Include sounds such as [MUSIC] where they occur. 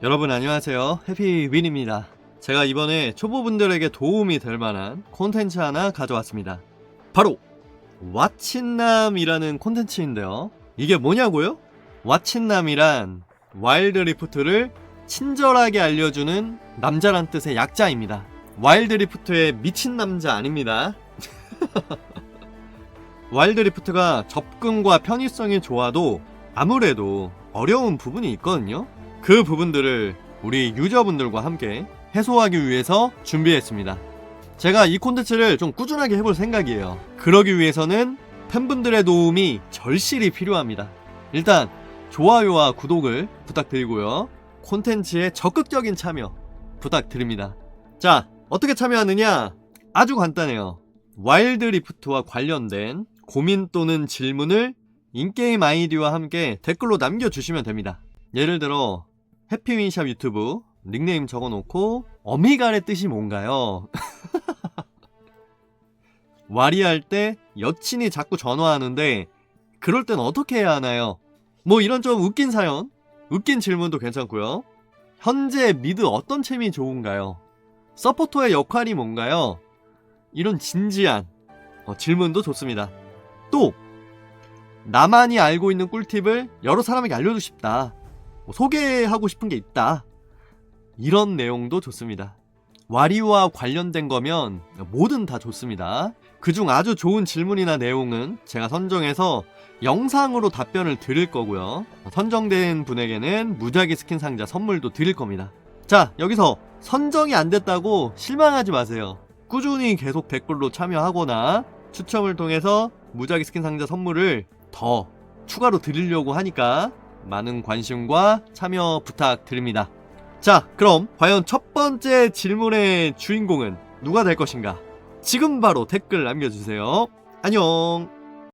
여러분 안녕하세요. 해피윈입니다. 제가 이번에 초보분들에게 도움이 될 만한 콘텐츠 하나 가져왔습니다. 바로 왓친남이라는 콘텐츠인데요. 이게 뭐냐고요? 왓친남이란 와일드 리프트를 친절하게 알려주는 남자란 뜻의 약자입니다. 와일드 리프트의 미친 남자 아닙니다. [LAUGHS] 와일드 리프트가 접근과 편의성이 좋아도 아무래도 어려운 부분이 있거든요 그 부분들을 우리 유저분들과 함께 해소하기 위해서 준비했습니다. 제가 이 콘텐츠를 좀 꾸준하게 해볼 생각이에요. 그러기 위해서는 팬분들의 도움이 절실히 필요합니다. 일단 좋아요와 구독을 부탁드리고요. 콘텐츠에 적극적인 참여 부탁드립니다. 자, 어떻게 참여하느냐? 아주 간단해요. 와일드 리프트와 관련된 고민 또는 질문을 인게임 아이디와 함께 댓글로 남겨주시면 됩니다. 예를 들어 해피윈샵 유튜브 닉네임 적어놓고 어미갈의 뜻이 뭔가요? [LAUGHS] 와리할 때 여친이 자꾸 전화하는데 그럴 땐 어떻게 해야 하나요? 뭐 이런 좀 웃긴 사연, 웃긴 질문도 괜찮고요. 현재 미드 어떤 챔이 좋은가요? 서포터의 역할이 뭔가요? 이런 진지한 어, 질문도 좋습니다. 또 나만이 알고 있는 꿀팁을 여러 사람에게 알려주고 싶다. 뭐 소개하고 싶은 게 있다. 이런 내용도 좋습니다. 와리와 관련된 거면 뭐든 다 좋습니다. 그중 아주 좋은 질문이나 내용은 제가 선정해서 영상으로 답변을 드릴 거고요. 선정된 분에게는 무작위 스킨 상자 선물도 드릴 겁니다. 자, 여기서 선정이 안 됐다고 실망하지 마세요. 꾸준히 계속 댓글로 참여하거나 추첨을 통해서 무작위 스킨 상자 선물을 더 추가로 드리려고 하니까 많은 관심과 참여 부탁드립니다. 자, 그럼 과연 첫 번째 질문의 주인공은 누가 될 것인가? 지금 바로 댓글 남겨주세요. 안녕!